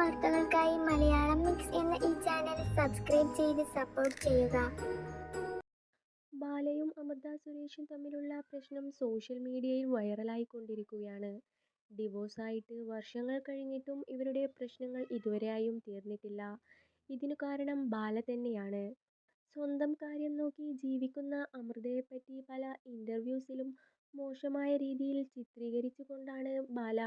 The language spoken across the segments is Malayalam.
വാർത്തകൾക്കായി മലയാളം മിക്സ് എന്ന ഈ ചാനൽ സബ്സ്ക്രൈബ് ചെയ്ത് സപ്പോർട്ട് ചെയ്യുക. ബാലയും അമൃത സുരേഷും തമ്മിലുള്ള പ്രശ്നം സോഷ്യൽ മീഡിയയിൽ വൈറലായിക്കൊണ്ടിരിക്കുകയാണ് ഡിവോഴ്സായിട്ട് വർഷങ്ങൾ കഴിഞ്ഞിട്ടും ഇവരുടെ പ്രശ്നങ്ങൾ ഇതുവരെയായും തീർന്നിട്ടില്ല. ഇതിനു കാരണം ബാല തന്നെയാണ്. സ്വന്തം കാര്യം നോക്കി ജീവിക്കുന്ന അമൃതയെപ്പറ്റി പല ഇന്റർവ്യൂസിലും മോശമായ രീതിയിൽ ചിത്രീകരിച്ചുകൊണ്ടാണ് ബാല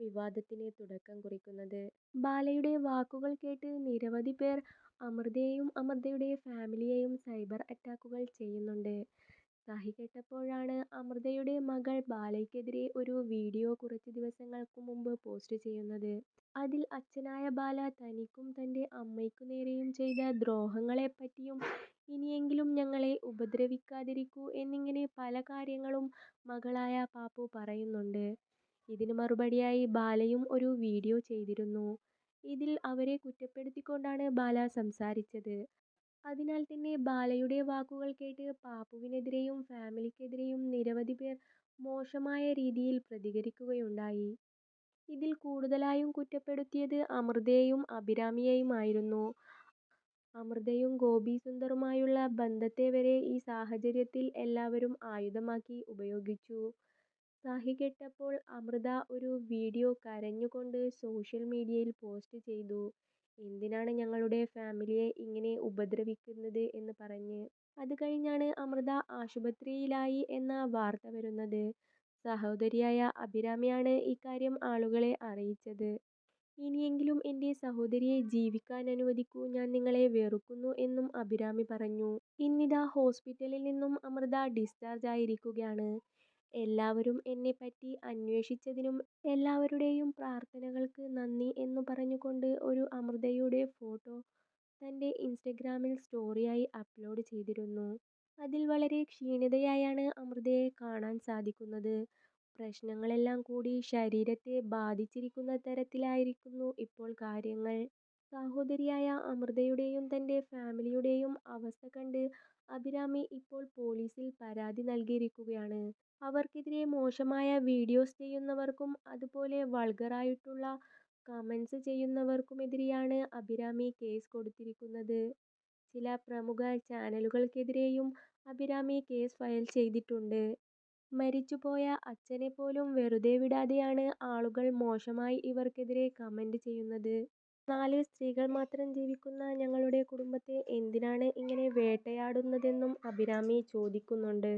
വിവാദത്തിന് തുടക്കം കുറിക്കുന്നത്. ബാലയുടെ വാക്കുകൾ കേട്ട് നിരവധി പേർ അമൃതയെയും അമൃതയുടെ ഫാമിലിയെയും സൈബർ അറ്റാക്കുകൾ ചെയ്യുന്നുണ്ട്. സഹികെട്ടപ്പോഴാണ് അമൃതയുടെ മകൾ ബാലയ്ക്കെതിരെ ഒരു വീഡിയോ കുറച്ച് ദിവസങ്ങൾക്ക് മുമ്പ് പോസ്റ്റ് ചെയ്യുന്നത്. അതിൽ അച്ഛനായ ബാല തനിക്കും തന്റെ അമ്മയ്ക്കു നേരെയും ചെയ്ത ദ്രോഹങ്ങളെപ്പറ്റിയും ഇനിയെങ്കിലും ഞങ്ങളെ ഉപദ്രവിക്കാതിരിക്കൂ എന്നിങ്ങനെ പല കാര്യങ്ങളും മകളായ പാപ്പു പറയുന്നുണ്ട്. ഇതിന് മറുപടിയായി ബാലയും ഒരു വീഡിയോ ചെയ്തിരുന്നു. ഇതിൽ അവരെ കുറ്റപ്പെടുത്തിക്കൊണ്ടാണ് ബാല സംസാരിച്ചത്. അതിനാൽ തന്നെ ബാലയുടെ വാക്കുകൾ കേട്ട് പാപ്പുവിനെതിരെയും ഫാമിലിക്കെതിരെയും നിരവധി പേർ മോശമായ രീതിയിൽ പ്രതികരിക്കുകയുണ്ടായി. ഇതിൽ കൂടുതലായും കുറ്റപ്പെടുത്തിയത് അമൃതയെയും അഭിരാമിയെയുമായിരുന്നു. അമൃതയും ഗോപി സുന്ദറുമായുള്ള ബന്ധത്തെ വരെ ഈ സാഹചര്യത്തിൽ എല്ലാവരും ആയുധമാക്കി ഉപയോഗിച്ചു. സഹികെട്ടപ്പോൾ അമൃത ഒരു വീഡിയോ കരഞ്ഞുകൊണ്ട് സോഷ്യൽ മീഡിയയിൽ പോസ്റ്റ് ചെയ്തു. എന്തിനാണ് ഞങ്ങളുടെ ഫാമിലിയെ ഇങ്ങനെ ഉപദ്രവിക്കുന്നത് എന്ന് പറഞ്ഞ്. അത് കഴിഞ്ഞാണ് അമൃത ആശുപത്രിയിലായി എന്ന വാർത്ത വരുന്നത്. സഹോദരിയായ അഭിരാമിയാണ് ഇക്കാര്യം ആളുകളെ അറിയിച്ചത്. ഇനിയെങ്കിലും എന്റെ സഹോദരിയെ ജീവിക്കാൻ അനുവദിക്കൂ ഞാൻ നിങ്ങളെ വെറുക്കുന്നു എന്നും അഭിരാമി പറഞ്ഞു. ഇന്നിതാ ഹോസ്പിറ്റലിൽ നിന്നും അമൃത ഡിസ്ചാർജ് ആയിരിക്കുകയാണ്. എല്ലാവരും എന്നെപ്പറ്റി അന്വേഷിച്ചതിനും എല്ലാവരുടെയും പ്രാർത്ഥനകൾക്ക് നന്ദി എന്നു പറഞ്ഞുകൊണ്ട് ഒരു അമൃതയുടെ ഫോട്ടോ തന്റെ ഇൻസ്റ്റഗ്രാമിൽ സ്റ്റോറിയായി അപ്ലോഡ് ചെയ്തിരുന്നു. അതിൽ വളരെ ക്ഷീണിതയായാണ് അമൃതയെ കാണാൻ സാധിക്കുന്നത്. പ്രശ്നങ്ങളെല്ലാം കൂടി ശരീരത്തെ ബാധിച്ചിരിക്കുന്ന തരത്തിലായിരിക്കുന്നു ഇപ്പോൾ കാര്യങ്ങൾ. സഹോദരിയായ അമൃതയുടെയും തന്റെ ഫാമിലിയുടെയും അവസ്ഥ കണ്ട് അഭിരാമി ഇപ്പോൾ പോലീസിൽ പരാതി നൽകിയിരിക്കുകയാണ്. അവർക്കെതിരെ മോശമായ വീഡിയോസ് ചെയ്യുന്നവർക്കും അതുപോലെ വൾഗറായിട്ടുള്ള കമൻസ് ചെയ്യുന്നവർക്കുമെതിരെയാണ് അഭിരാമി കേസ് കൊടുത്തിരിക്കുന്നത്. ചില പ്രമുഖ ചാനലുകൾക്കെതിരെയും അഭിരാമി കേസ് ഫയൽ ചെയ്തിട്ടുണ്ട്. മരിച്ചുപോയ അച്ഛനെ പോലും വെറുതെ വിടാതെയാണ് ആളുകൾ മോശമായി ഇവർക്കെതിരെ കമന്റ് ചെയ്യുന്നത്. നാല് സ്ത്രീകൾ മാത്രം ജീവിക്കുന്ന ഞങ്ങളുടെ കുടുംബത്തെ എന്തിനാണ് ഇങ്ങനെ വേട്ടയാടുന്നതെന്നും അഭിരാമി ചോദിക്കുന്നുണ്ട്.